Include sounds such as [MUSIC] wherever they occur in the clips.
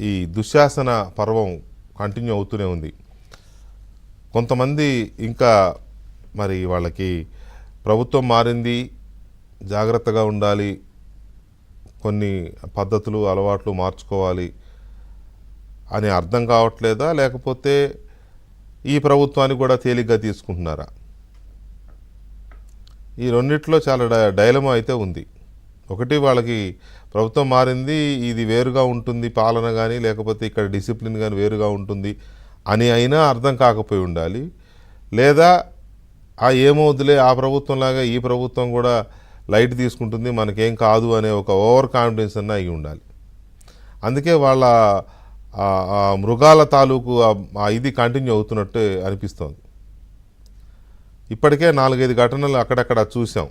ఈ దుశ్శాసన పర్వం కంటిన్యూ అవుతూనే ఉంది. కొంతమంది ఇంకా మరి వాళ్ళకి ప్రభుత్వం మారింది జాగ్రత్తగా ఉండాలి కొన్ని పద్ధతులు అలవాట్లు మార్చుకోవాలి అని అర్థం కావట్లేదా? లేకపోతే ఈ ప్రభుత్వాన్ని కూడా తేలిగ్గా తీసుకుంటున్నారా? ఈ రెండిట్లో చాలా డై- డైలమా అయితే ఉంది. ఒకటి వాళ్ళకి ప్రభుత్వం మారింది ఇది వేరుగా ఉంటుంది పాలన కానీ లేకపోతే ఇక్కడ డిసిప్లిన్ కానీ వేరుగా ఉంటుంది అని అయినా అర్థం కాకపోయి ఉండాలి. లేదా ఆ ఏమవుతులే ఆ ప్రభుత్వంలాగా ఈ ప్రభుత్వం కూడా లైట్ తీసుకుంటుంది మనకేం కాదు అనే ఒక ఓవర్ కాన్ఫిడెన్స్ అన్న అయి ఉండాలి. అందుకే వాళ్ళ మృగాల తాలూకు ఆ ఇది కంటిన్యూ అవుతున్నట్టు అనిపిస్తోంది. ఇప్పటికే నాలుగైదు ఘటనలు అక్కడక్కడ చూసాం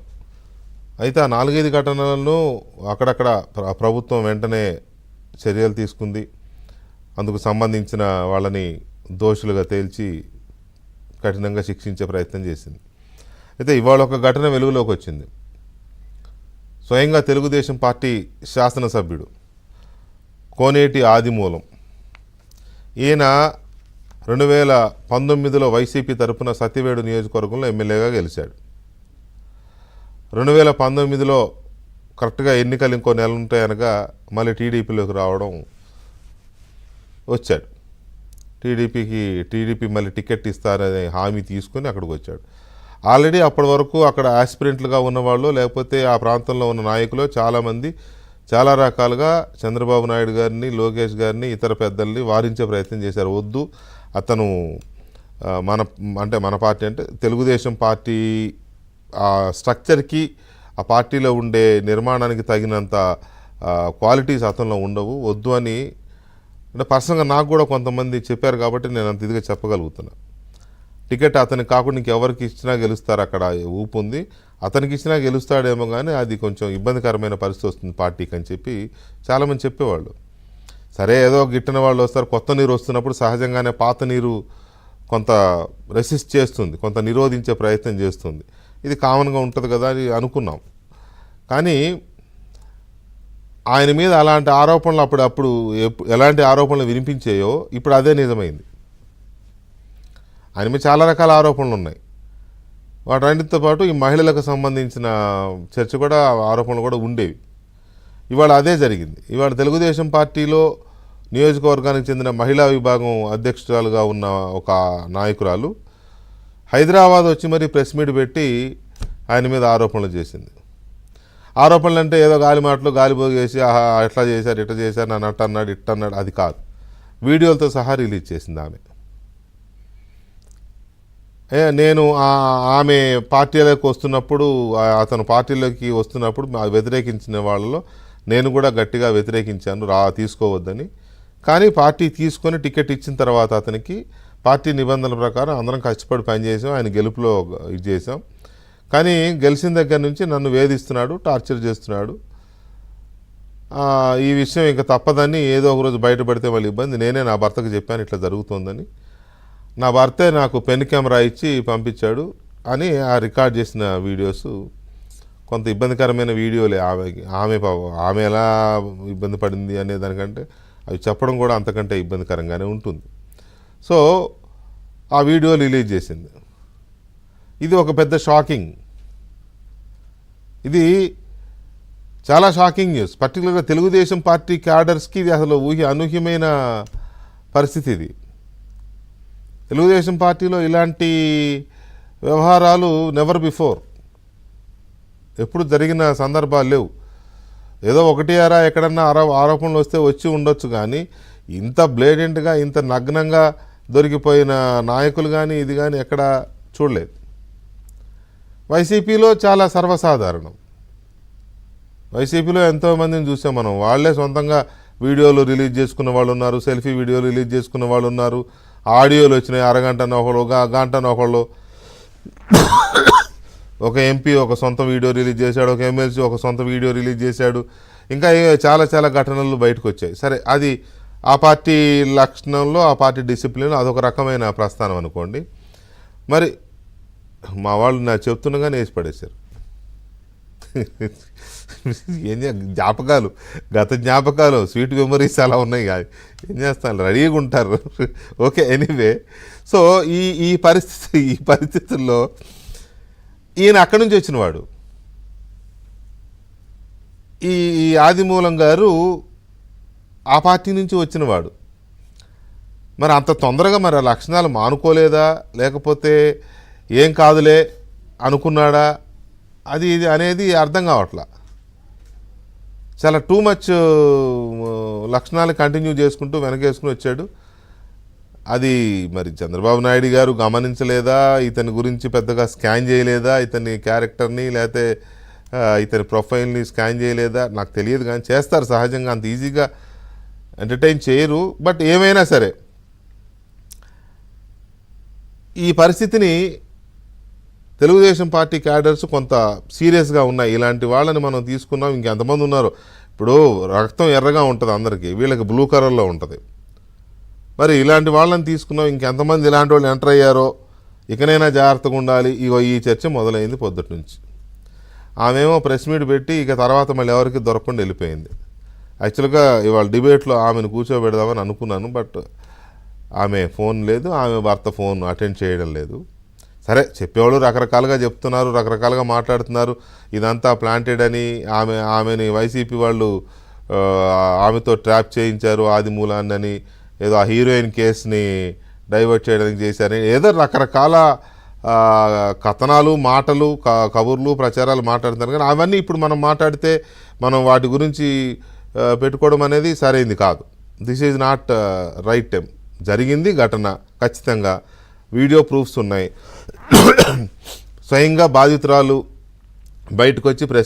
అయితే ఆ నాలుగైదు ఘటనలను అక్కడక్కడ ప్రభుత్వం వెంటనే చర్యలు తీసుకుంది. అందుకు సంబంధించిన వాళ్ళని దోషులుగా తేల్చి కఠినంగా శిక్షించే ప్రయత్నం చేసింది. అయితే ఇవాళ ఒక ఘటన వెలుగులోకి వచ్చింది. స్వయంగా తెలుగుదేశం పార్టీ శాసనసభ్యుడు కోనేటి ఆదిమూలం. ఈయన రెండు వేల పంతొమ్మిదిలో వైసీపీ తరపున సత్యవేడు నియోజకవర్గంలో ఎమ్మెల్యేగా గెలిచాడు. రెండు వేల పంతొమ్మిదిలో కరెక్ట్గా ఎన్నికలు ఇంకో నెల ఉంటాయనగా మళ్ళీ టీడీపీలోకి రావడం వచ్చాడు. టీడీపీకి టీడీపీ మళ్ళీ టికెట్ ఇస్తారనే హామీ తీసుకొని అక్కడికి వచ్చాడు. ఆల్రెడీ అప్పటి వరకు అక్కడ ఆస్పిరెంట్లుగా ఉన్నవాళ్ళు లేకపోతే ఆ ప్రాంతంలో ఉన్న నాయకులు చాలామంది చాలా రకాలుగా చంద్రబాబు నాయుడు గారిని లోకేష్ గారిని ఇతర పెద్దల్ని వారించే ప్రయత్నం చేశారు. వద్దు అతను మన అంటే మన పార్టీ అంటే తెలుగుదేశం పార్టీ ఆ స్ట్రక్చర్కి ఆ పార్టీలో ఉండే నిర్మాణానికి తగినంత క్వాలిటీస్ అతనిలో ఉండవు. వద్దు అని అంటే పర్సనల్గా నాకు కూడా కొంతమంది చెప్పారు కాబట్టి నేను అంత ఇదిగా చెప్పగలుగుతున్నా. టికెట్ అతనికి కాకుండా ఇంకెవరికి ఇచ్చినా గెలుస్తారు అక్కడ ఊపు ఉంది. అతనికి ఇచ్చినా గెలుస్తాడేమో కానీ అది కొంచెం ఇబ్బందికరమైన పరిస్థితి వస్తుంది పార్టీకి అని చెప్పి చాలామంది చెప్పేవాళ్ళు. సరే ఏదో గిట్టిన వాళ్ళు వస్తారు కొత్త నీరు వస్తున్నప్పుడు సహజంగానే పాత నీరు కొంత రెసిస్ట్ చేస్తుంది కొంత నిరోధించే ప్రయత్నం చేస్తుంది. ఇది కామన్గా ఉంటుంది కదా అని అనుకున్నాం. కానీ ఆయన మీద అలాంటి ఆరోపణలు అప్పుడు అప్పుడు ఎలాంటి ఆరోపణలు వినిపించాయో ఇప్పుడు అదే నిజమైంది. ఆయన మీద చాలా రకాల ఆరోపణలు ఉన్నాయి. వాటన్నిటితో పాటు ఈ మహిళలకు సంబంధించిన చర్చ కూడా ఆరోపణలు కూడా ఉండేవి. ఇవాళ అదే జరిగింది. ఇవాళ తెలుగుదేశం పార్టీలో నియోజకవర్గానికి చెందిన మహిళా విభాగం అధ్యక్షురాలుగా ఉన్న ఒక నాయకురాలు హైదరాబాద్ వచ్చి మరి ప్రెస్ మీట్ పెట్టి ఆయన మీద ఆరోపణలు చేసింది. ఆరోపణలు అంటే ఏదో గాలి మాటలు గాలిపో చేసి ఆహా ఎట్లా చేశారు ఇట్లా చేశారు నన్ను అట్ట అన్నాడు ఇట్ట అన్నాడు అది కాదు. వీడియోలతో సహా రిలీజ్ చేసింది ఆమె. నేను ఆమె పార్టీలోకి వస్తున్నప్పుడు అతను పార్టీలోకి వస్తున్నప్పుడు వ్యతిరేకించిన వాళ్ళలో నేను కూడా గట్టిగా వ్యతిరేకించాను రా తీసుకోవద్దని. కానీ పార్టీ తీసుకొని టికెట్ ఇచ్చిన తర్వాత అతనికి పార్టీ నిబంధనల ప్రకారం అందరం కష్టపడి పనిచేసాం ఆయన గెలుపులో ఇది చేసాం కానీ గెలిచిన దగ్గర నుంచి నన్ను వేధిస్తున్నాడు టార్చర్ చేస్తున్నాడు. ఈ విషయం ఇంకా తప్పదని ఏదో ఒక రోజు బయటపడితే వాళ్ళు ఇబ్బంది. నేనే నా భర్తకు చెప్పాను ఇట్లా జరుగుతోందని. నా భర్తే నాకు పెన్ కెమెరా ఇచ్చి పంపించాడు అని ఆ రికార్డ్ చేసిన వీడియోస్ కొంత ఇబ్బందికరమైన వీడియోలే. ఆమె ఆమె పాపం ఆమె ఎలా ఇబ్బంది పడింది అనే దానికంటే అవి చెప్పడం కూడా అంతకంటే ఇబ్బందికరంగానే ఉంటుంది. సో ఆ వీడియో రిలీజ్ చేసింది. ఇది ఒక పెద్ద షాకింగ్. ఇది చాలా షాకింగ్ న్యూస్. పర్టికులర్గా తెలుగుదేశం పార్టీ క్యాడర్స్కి ఇది అసలు ఊహి అనూహ్యమైన పరిస్థితి ఇది. తెలుగుదేశం పార్టీలో ఇలాంటి వ్యవహారాలు నెవర్ బిఫోర్ ఎప్పుడు జరిగిన సందర్భాలు లేవు. ఏదో ఒకటి అరా ఎక్కడన్నా ఆరో ఆరోపణలు వస్తే వచ్చి ఉండొచ్చు కానీ ఇంత బ్లేడెంట్గా ఇంత నగ్నంగా దొరికిపోయిన నాయకులు కానీ ఇది కానీ ఎక్కడా చూడలేదు. వైసీపీలో చాలా సర్వసాధారణం. వైసీపీలో ఎంతోమందిని చూసాం మనం. వాళ్ళే సొంతంగా వీడియోలు రిలీజ్ చేసుకున్న వాళ్ళు ఉన్నారు సెల్ఫీ వీడియోలు రిలీజ్ చేసుకున్న వాళ్ళు ఉన్నారు ఆడియోలు వచ్చినాయి అరగంట ఒకళ్ళు ఒక గంట ఒకళ్ళు. ఒక ఎంపీ ఒక సొంత వీడియో రిలీజ్ చేశాడు ఒక ఎమ్మెల్సీ ఒక సొంత వీడియో రిలీజ్ చేశాడు. ఇంకా చాలా చాలా ఘటనలు బయటకు వచ్చాయి. సరే అది ఆ పార్టీ లక్షణంలో ఆ పార్టీ డిసిప్లిన్ అదొక రకమైన ప్రస్థానం అనుకోండి. మరి మా వాళ్ళు నాకు చెప్తుండగానే వేసి పడేశారు. ఏం జ్ఞాపకాలు గత జ్ఞాపకాలు స్వీట్ మెమరీస్ అలా ఉన్నాయి కాదు ఏం చేస్తాను రెడీగా ఉంటారు. Okay anyway. సో ఈ ఈ పరిస్థితి ఈ పరిస్థితుల్లో ఈయన అక్కడి నుంచి వచ్చినవాడు. ఈ ఆదిమూలం గారు ఆ పార్టీ నుంచి వచ్చినవాడు. మరి అంత తొందరగా మరి ఆ లక్షణాలు మానుకోలేదా? లేకపోతే ఏం కాదులే అనుకున్నాడా? అది ఇది అనేది అర్థం కావట్లా. చాలా టూ మచ్ లక్షణాలు కంటిన్యూ చేసుకుంటూ వెనకేసుకుని వచ్చాడు. అది మరి చంద్రబాబు నాయుడు గారు గమనించలేదా? ఇతని గురించి పెద్దగా స్కాన్ చేయలేదా? ఇతని క్యారెక్టర్ని లేకపోతే ఇతని ప్రొఫైల్ని స్కాన్ చేయలేదా? నాకు తెలియదు కానీ చేస్తారు సహజంగా. అంత ఈజీగా ఎంటర్టైన్ చేయరు బట్ ఏమైనా సరే. ఈ పరిస్థితిని తెలుగుదేశం పార్టీ క్యాడర్స్ కొంత సీరియస్గా ఉన్నాయి. ఇలాంటి వాళ్ళని మనం తీసుకున్నాం ఇంకెంతమంది ఉన్నారు? ఇప్పుడు రక్తం ఎర్రగా ఉంటుంది అందరికీ వీళ్ళకి బ్లూ కలర్లో ఉంటుంది. మరి ఇలాంటి వాళ్ళని తీసుకున్నాం ఇంకెంతమంది ఇలాంటి వాళ్ళు ఎంటర్ అయ్యారో? ఇకనైనా జాగ్రత్తగా ఉండాలి. ఇగో ఈ చర్చ మొదలైంది పొద్దుటి నుంచి. ఆమెమో ప్రెస్ మీట్ పెట్టి ఇక తర్వాత మళ్ళీ ఎవరికి దొరకకుండా వెళ్ళిపోయింది. యాక్చువల్గా ఇవాళ డిబేట్లో ఆమెను కూర్చోబెడదామని అనుకున్నాను బట్ ఆమె ఫోన్ లేదు ఆమె భర్త ఫోన్ అటెండ్ చేయడం లేదు. సరే చెప్పేవాళ్ళు రకరకాలుగా చెప్తున్నారు రకరకాలుగా మాట్లాడుతున్నారు. ఇదంతా ప్లాంటెడ్ అని ఆమె ఆమెని వైసీపీ వాళ్ళు ఆమెతో ట్రాప్ చేయించారు ఆది మూలాన్ని అని ఏదో ఆ హీరోయిన్ కేసుని డైవర్ట్ చేయడానికి చేశారని ఏదో రకరకాల కథనాలు మాటలు క- కబుర్లు ప్రచారాలు మాట్లాడుతున్నారు. కానీ అవన్నీ ఇప్పుడు మనం మాట్లాడితే మనం వాటి గురించి పెట్టుకోవడం అనేది సరైంది కాదు. This is not right time జరిగింది ఘటన ఖచ్చితంగా. వీడియో ప్రూఫ్స్ ఉన్నాయి. [COUGHS] స్వయంగా బాధితురాలు బయటకు వచ్చి ప్రెస్